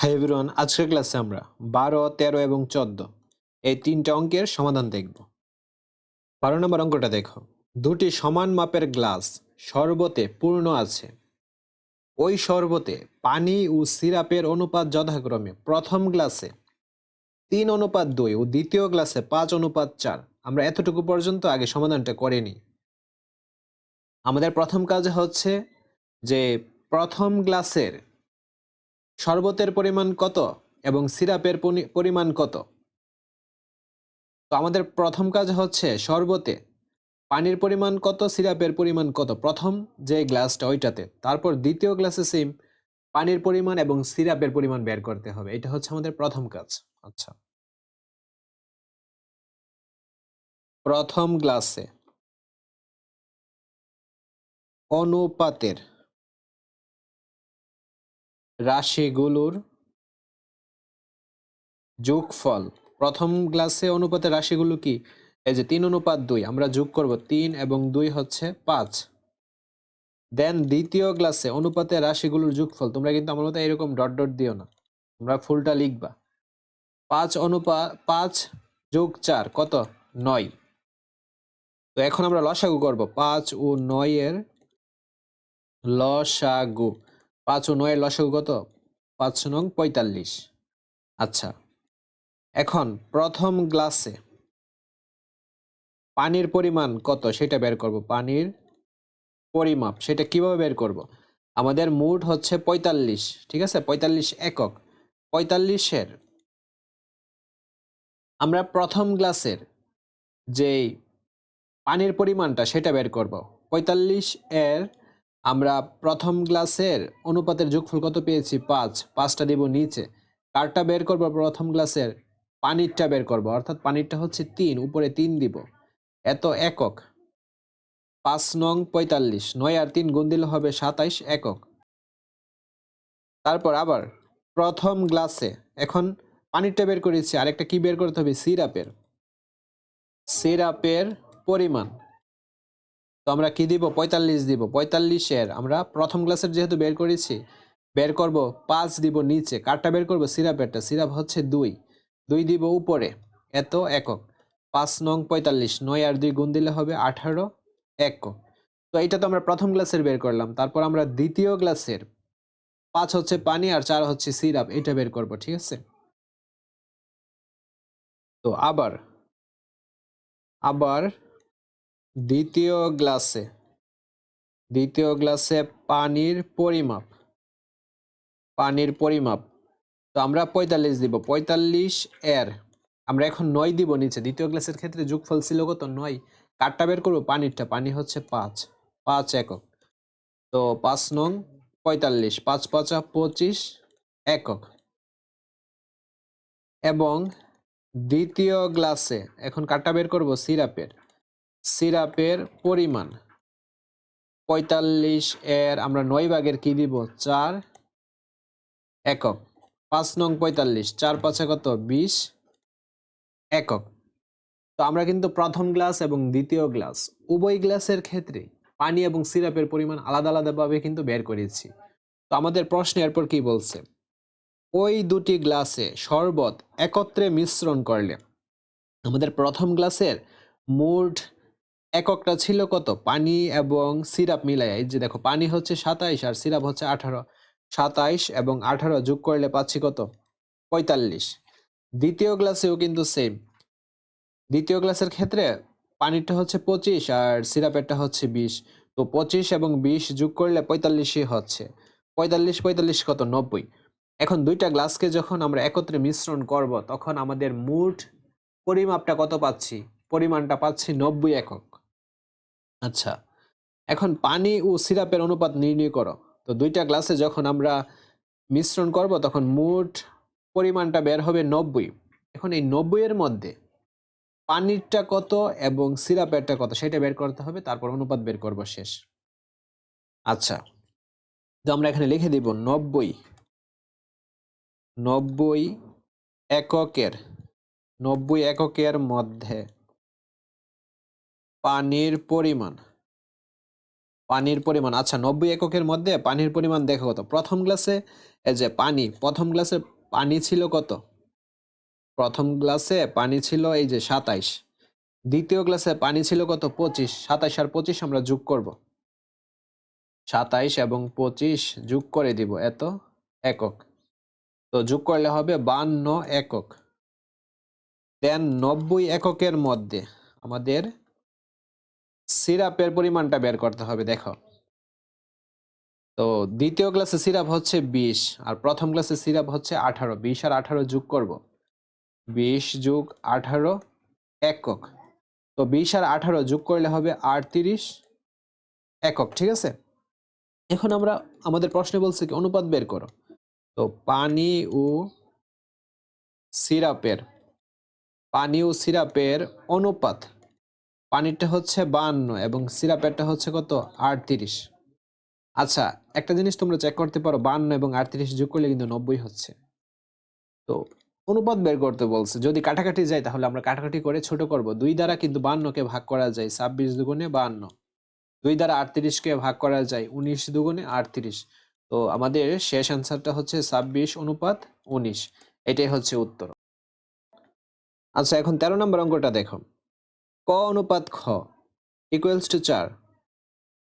Hi everyone, আজকের ক্লাসে আমরা বারো, তেরো এবং চোদ্দ এই তিনটা অঙ্কের সমাধান দেখব। বারো নম্বর অঙ্কটা দেখো। দুটি সমান মাপের গ্লাস শরবতে পূর্ণ আছে। ওই শরবতে পানি ও সিরাপের অনুপাত যথাক্রমে প্রথম গ্লাসে তিন অনুপাত দুই ও দ্বিতীয় গ্লাসে পাঁচ অনুপাত চার। আমরা এতটুকু পর্যন্ত আগে সমাধানটা করিনি আমাদের প্রথম কাজ হচ্ছে যে প্রথম গ্লাসের শরবতের পরিমাণ কত এবং সিরাপের পরিমাণ কত? তো আমাদের প্রথম কাজ হচ্ছে শরবতে পানির পরিমাণ কত, সিরাপের পরিমাণ কত? প্রথম যে গ্লাসটা, ওইটাতে। তারপর দ্বিতীয় গ্লাসে সেম, পানির পরিমাণ এবং সিরাপের পরিমাণ বের করতে হবে। এটা হচ্ছে আমাদের প্রথম কাজ। আচ্ছা। প্রথম গ্লাসে অনুপাতের রাশিগুলোর যোগফল। প্রথম গ্লাসে অনুপাতে রাশিগুলো কি? এই যে তিন অনুপাত দুই, আমরা যোগ করব তিন এবং দুই হচ্ছে পাঁচ। দেন দ্বিতীয় গ্লাসে অনুপাতে রাশিগুলোর যোগফল, তোমরা কিন্তু আমার মতো এরকম ডট ডট দিও না। তোমরা ফুলটা লিখবা। পাঁচ অনুপাত পাঁচ যোগ চার, কত? নয়। তো এখন আমরা লসাগু করব। পাঁচ ও নয়ের লসাগু। পাঁচ ও নয়ের কত পাঁচ নং পঁয়তাল্লিশ। আচ্ছা এখন প্রথম গ্লাসে পানির পরিমাণ কত সেটা বের করব। পানির পরিমাপ সেটা কীভাবে বের করব? আমাদের মুড হচ্ছে পঁয়তাল্লিশ, ঠিক আছে? পঁয়তাল্লিশ একক। পঁয়তাল্লিশের আমরা প্রথম গ্লাসের যেই পানির পরিমাণটা সেটা বের করব। পঁয়তাল্লিশ এর আমরা প্রথম গ্লাসের অনুপাতের যোগফল কত পেয়েছি? পাঁচ। পাঁচটা দিব নিচে। কারটা বের করব প্রথম গ্লাসের? পানিরটা বের করব। অর্থাৎ পানিরটা হচ্ছে তিন, উপরে তিন দিব। এত একক। পাঁচ নং পঁয়তাল্লিশ। নয় আর তিন গুণ দিলে হবে সাতাইশ একক। তারপর আবার প্রথম গ্লাসে এখন পানিরটা বের করেছি। আরেকটা কি বের করতে হবে? সিরাপের। সিরাপের পরিমাণ। আমরা কি দিব? পঁয়তাল্লিশ দিব। পঁয়তাল্লিশের আমরা প্রথম গ্লাসের যেহেতু বের করেছি, বের করব পাঁচ দিব নিচে। কারটা বের করব? সিরাপেরটা। সিরাপ হচ্ছে দুই। দুই দিব উপরে। এত একক। পাঁচ নং পঁয়তাল্লিশ। নয় আর দুই গুণ দিলে হবে আঠারো একক। তো এটা তো আমরা প্রথম গ্লাসের বের করলাম। তারপর আমরা দ্বিতীয় গ্লাসের পাঁচ হচ্ছে পানি আর চার হচ্ছে সিরাপ। এটা বের করব, ঠিক আছে? তো আবার আবার দ্বিতীয় গ্লাসে। দ্বিতীয় গ্লাসে পানির পরিমাপ। পানির পরিমাপ। তো আমরা পঁয়তাল্লিশ দিব। পঁয়তাল্লিশ এর। আমরা এখন নয় দিব নিচে। দ্বিতীয় গ্লাসের ক্ষেত্রে যোগফল ছিল কত? নয়। কাঠটা বের করব? পানিরটা। পানি হচ্ছে পাঁচ। পাঁচ একক। তো পাঁচ নং পঁয়তাল্লিশ। পাঁচ পাঁচা পঁচিশ একক। এবং দ্বিতীয় গ্লাসে এখন কাঠটা বের করব? সিরাপের। সিরাপের পরিমাণ। পঁয়তাল্লিশ এর আমরা নয় ভাগের কি দিব? চার একক। পাঁচ নং পঁয়তাল্লিশ। চার পাঁচে কত বিশ একক। তো আমরা কিন্তু প্রথম গ্লাস এবং দ্বিতীয় গ্লাস উভয় গ্লাসের ক্ষেত্রে পানি এবং সিরাপের পরিমাণ আলাদা আলাদাভাবে কিন্তু বের করেছি। তো আমাদের প্রশ্ন এরপর কি বলছে? ওই দুটি গ্লাসে শরবত একত্রে মিশ্রণ করলে আমাদের প্রথম গ্লাসের মোট এককটা ছিল কত? পানি এবং সিরাপ মিলাই যে দেখো, পানি হচ্ছে সাতাইশ আর সিরাপ হচ্ছে আঠারো। সাতাইশ এবং আঠারো যোগ করলে পাচ্ছি কত? পঁয়তাল্লিশ। দ্বিতীয় গ্লাসেও কিন্তু সেম দ্বিতীয় গ্লাসের ক্ষেত্রে পানিটা হচ্ছে পঁচিশ আর সিরাপেরটা হচ্ছে বিশ। তো পঁচিশ এবং বিশ যোগ করলে পঁয়তাল্লিশই হচ্ছে। পঁয়তাল্লিশ পঁয়তাল্লিশ কত? নব্বই। এখন দুইটা গ্লাসকে যখন আমরা একত্রে মিশ্রণ করব, তখন আমাদের মোট পরিমাপটা কত পাচ্ছি? পরিমাণটা পাচ্ছি নব্বই একক। আচ্ছা এখন পানি ও সিরাপের অনুপাত নির্ণয় করো। তো দুইটা গ্লাসে যখন আমরা মিশ্রণ করব, তখন মোট পরিমাণটা বের হবে নব্বই। এখন এই নব্বইয়ের মধ্যে পানিরটা কত এবং সিরাপেরটা কত সেটা বের করতে হবে, তারপর অনুপাত বের করব শেষ। আচ্ছা তো আমরা এখানে লিখে দিব নব্বই। নব্বই এককের নব্বই এককের মধ্যে পানির পরিমাণ। পানির পরিমাণ আচ্ছা নব্বই এককের মধ্যে পানির পরিমাণ দেখো কত। প্রথম গ্লাসে এই যে পানি, প্রথম গ্লাসে পানি ছিল কত? প্রথম গ্লাসে পানি ছিল এই যে সাতাইশ। দ্বিতীয় গ্লাসে পানি ছিল কত? পঁচিশ। সাতাইশ আর পঁচিশ আমরা যোগ করব। সাতাইশ এবং পঁচিশ যোগ করে দিব এত একক। তো যোগ করলে হবে বান্ন একক। দেন নব্বই এককের মধ্যে আমাদের সিরাপের পরিমাণটা বের করতে হবে, দেখো। তো দ্বিতীয় ক্লাসে সিরাপ হচ্ছে বিশ, আর প্রথম ক্লাসে সিরাপ হচ্ছে আঠারো, বিশ আর আঠারো যোগ করব। বিশ যোগ আঠারো, একক। তো বিশ আর আঠারো যোগ করলে হবে আটত্রিশ, একক, ঠিক আছে? এখন আমরা, আমাদের প্রশ্নে বলছে কি, অনুপাত বের করো। তো পানি ও সিরাপের, পানি ও সিরাপের অনুপাত পানিরটা হচ্ছে বান্ন এবং সিরাপেরটা হচ্ছে কত? আটত্রিশ। আচ্ছা একটা জিনিস তোমরা চেক করতে পারো বান্ন এবং আটত্রিশ যোগ করলে কিন্তু নব্বই হচ্ছে। তো অনুপাত বের করতে বলছে, যদি কাটাকাটি যায় তাহলে আমরা কাটাকাটি করে ছোট করব। দুই দ্বারা কিন্তু বান্নকে ভাগ করা যায়, ছাব্বিশ দুগুণে বান্ন দুই দ্বারা আটত্রিশকে ভাগ করা যায়, উনিশ দুগুণে আটত্রিশ। তো আমাদের শেষ অ্যান্সারটা হচ্ছে ছাব্বিশ অনুপাত উনিশ। এটাই হচ্ছে উত্তর। আচ্ছা এখন তেরো নম্বর অঙ্কটা দেখো। ক অনুপাত খ ইকুয়ালস টু চার।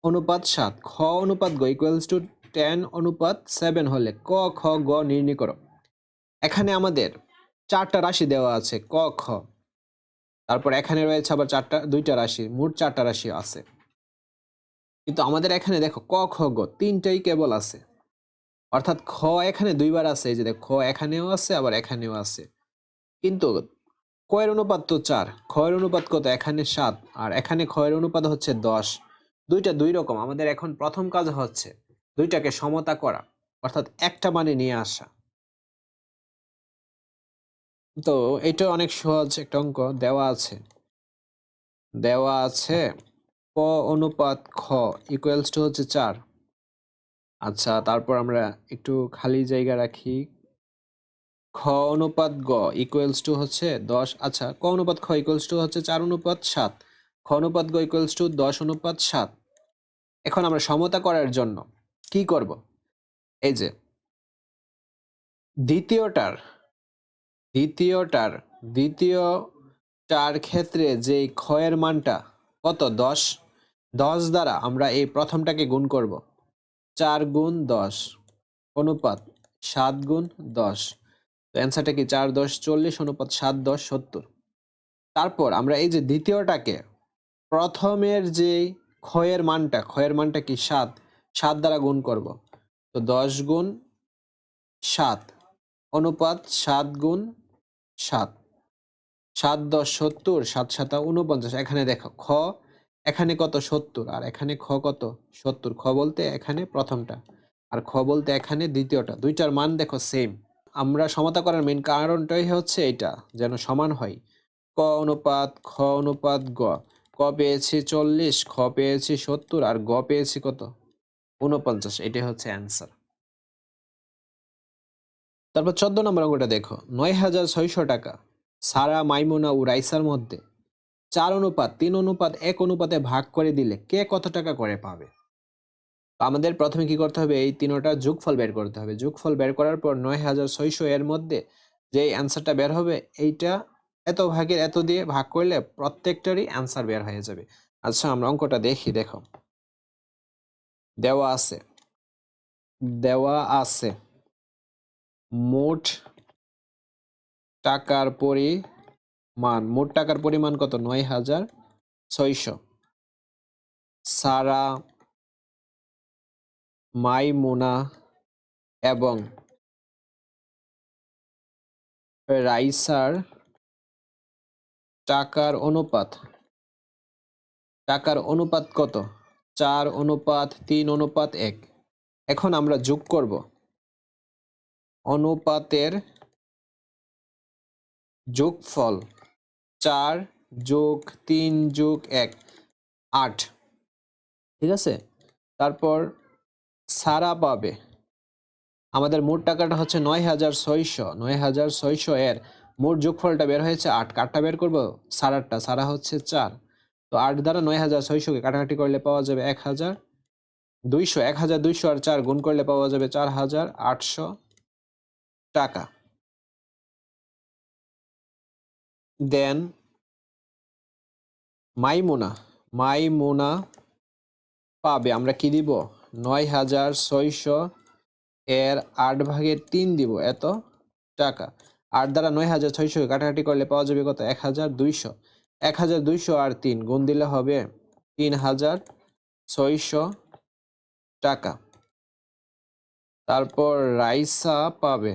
অনুপাত সাত, খ অনুপাত গ ইকুয়ালস টু টেন অনুপাত সেভেন হলে ক, খ, গ নির্ণয় করো। এখানে আমাদের চারটা রাশি দেওয়া আছে, ক, খ। তারপর এখানে রয়েছে আবার চারটা, দুইটা রাশি, মোট চারটা রাশি আছে। কিন্তু আমাদের এখানে দেখো ক, খ, গ তিনটাই কেবল আছে। অর্থাৎ খ এখানে দুইবার আছে, এই যে দেখো খ এখানেও আছে, আবার এখানেও আছে। কিন্তু কয়ের অনুপাত তো চার, ক্ষয়ের অনুপাত কত? এখানে সাত, আর এখানে ক্ষয়ের অনুপাত হচ্ছে দশ। দুইটা দুই রকম, আমাদের এখন প্রথম কাজ হচ্ছে দুইটাকে সমতা করা, অর্থাৎ একটা মানে নিয়ে আসা। তো এটা অনেক সহজ একটা অঙ্ক, দেওয়া আছে। দেওয়া আছে, ক অনুপাত খ ইকুয়ালস টু হচ্ছে চার। আচ্ছা তারপর আমরা একটু খালি জায়গা রাখি। খ অনুপাত গ ইকুয়ালস টু হচ্ছে দশ। আচ্ছা ক অনুপাত খ ইকুয়ালস টু হচ্ছে চার অনুপাত সাত। খ অনুপাত গ ইকুয়ালস টু দশ অনুপাত সাত। এখন আমরা সমতা করার জন্য কি করব? এই যে, দ্বিতীয়টার দ্বিতীয়টার দ্বিতীয়টার ক্ষেত্রে যে ক্ষয়ের মানটা কত? দশ। দশ দ্বারা আমরা এই প্রথমটাকে গুণ করব। চার গুণ দশ, অনুপাত সাত গুণ দশ। তো অ্যান্সারটা কি চার দশ চল্লিশ অনুপাত সাত দশ সত্তর? তারপর আমরা এই যে দ্বিতীয়টাকে, প্রথমের যে ক্ষয়ের মানটা ক্ষয়ের মানটা কি সাত? সাত দ্বারা গুণ করব। তো দশ গুণ সাত, অনুপাত সাত গুণ সাত। সাত দশ সত্তর, সাত সাতা উনপঞ্চাশ এখানে দেখো খ, এখানে কত সত্তর, আর এখানে খ কত? সত্তর, খ বলতে এখানে প্রথমটা, আর খ বলতে এখানে দ্বিতীয়টা, দুইটার মান দেখো সেম আমরা সমতা করার মেন কারণটাই হচ্ছে এটা, যেন সমান হয়। ক অনুপাত, খ অনুপাত, গ। ক পেয়েছি চল্লিশ, খ পেয়েছি সত্তর, আর গ পেয়েছি কত? উনপঞ্চাশ এটাই হচ্ছে অ্যান্সার তারপর চোদ্দ নম্বর অঙ্কটা দেখো। নয় হাজার ছয়শো টাকা, সারা মাইমুনা ও রাইসার মধ্যে। চার অনুপাত, তিন অনুপাত, এক অনুপাতে ভাগ করে দিলে কে কত টাকা করে পাবে? আমাদের প্রথমে কি করতে হবে? এই তিনোটা যোগফল বের করতে হবে। যোগফল বের করার পর নয় হাজার ছয়শো এর মধ্যে যে অ্যান্সারটা বের হবে, এইটা এত ভাগের এত দিয়ে ভাগ করলে প্রত্যেকটারই অ্যান্সার বের হয়ে যাবে। আচ্ছা আমরা অঙ্কটা দেখি, দেখো। দেওয়া আছে। দেওয়া আছে। মোট টাকার পরিমাণ, মোট টাকার পরিমাণ কত? নয় হাজার ছয়শো। সারা মাইমুনা এবং রাইসার টাকার অনুপাত। টাকার অনুপাত কত? চার অনুপাত, তিন অনুপাত, এক। এখন আমরা যোগ করব। অনুপাতের যোগফল চার যোগ তিন যোগ এক, আট। ঠিক আছে? তারপর সারা পাবে। আমাদের মোট টাকাটা হচ্ছে নয় হাজার ছয়শো। নয় হাজার ছয়শো এর মোট যোগফলটা বের হয়েছে আট। কাঠটা বের করব? সারারটা সারা হচ্ছে চার। তো আট দ্বারা নয় হাজার ছয়শোকে কাটাকাটি করলে পাওয়া যাবে এক হাজার দুইশো। এক হাজার দুইশো আর চার গুণ করলে পাওয়া যাবে চার হাজার আটশো টাকা। দেন মাইমুনা। মাইমুনা পাবে। আমরা কি দিব? নয় হাজার ছয়শো এর আট ভাগের তিন দিব। এত টাকা। আট দ্বারা নয় হাজার ছয়শো কাটাকাটি করলে পাওয়া যাবে কত? এক হাজার দুইশো। এক হাজার দুইশো আর তিন। গুণ দিলে হবে তিন হাজার ছয়শো টাকা। তারপর রাইসা পাবে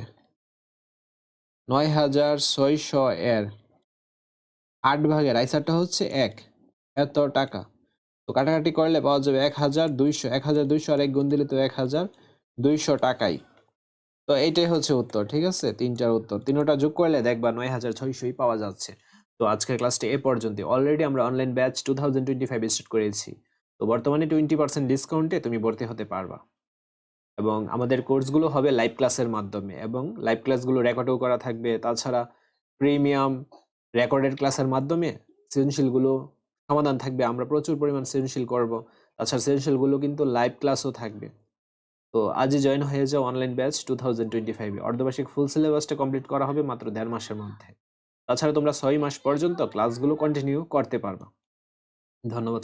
নয় হাজার ছয়শো এর আট ভাগে। রাইসাটা হচ্ছে এক। এত টাকা। তো কাটাকাটি করলে পাওয়া যাবে এক হাজার দুইশো, এক হাজার দুইশো আর এক গুণ দিলে তো এক হাজার দুইশো টাকাই। তো এইটাই হচ্ছে উত্তর, ঠিক আছে? তিনটার উত্তর। তিনোটা যোগ করলে দেখবা নয় হাজার ছয়শোই পাওয়া যাচ্ছে। তো আজকের ক্লাসটি এ পর্যন্ত অলরেডি আমরা online batch two thousand twenty five start করেছি। তো বর্তমানে টোয়েন্টি পার্সেন্ট ডিসকাউন্টে তুমি ভর্তি হতে পারবা। এবং আমাদের কোর্সগুলো হবে লাইভ ক্লাসের মাধ্যমে এবং লাইভ ক্লাসগুলো রেকর্ডও করা থাকবে। তাছাড়া প্রিমিয়াম রেকর্ডেড ক্লাসের মাধ্যমে সৃজনশীলগুলো সমাধান থাকবে। আমরা প্রচুর পরিমাণ সৃজনশীল করব। তাছাড়া সৃজনশীলগুলো কিন্তু লাইভ ক্লাসও থাকবে। তো আজই জয়েন হয়ে যাও online batch two thousand twenty ফাইভে অর্ধবার্ষিক ফুল সিলেবাসটা কমপ্লিট করা হবে মাত্র দেড় মাসের মধ্যে। তাছাড়া তোমরা ছয় মাস পর্যন্ত ক্লাসগুলো কন্টিনিউ করতে পারব। ধন্যবাদ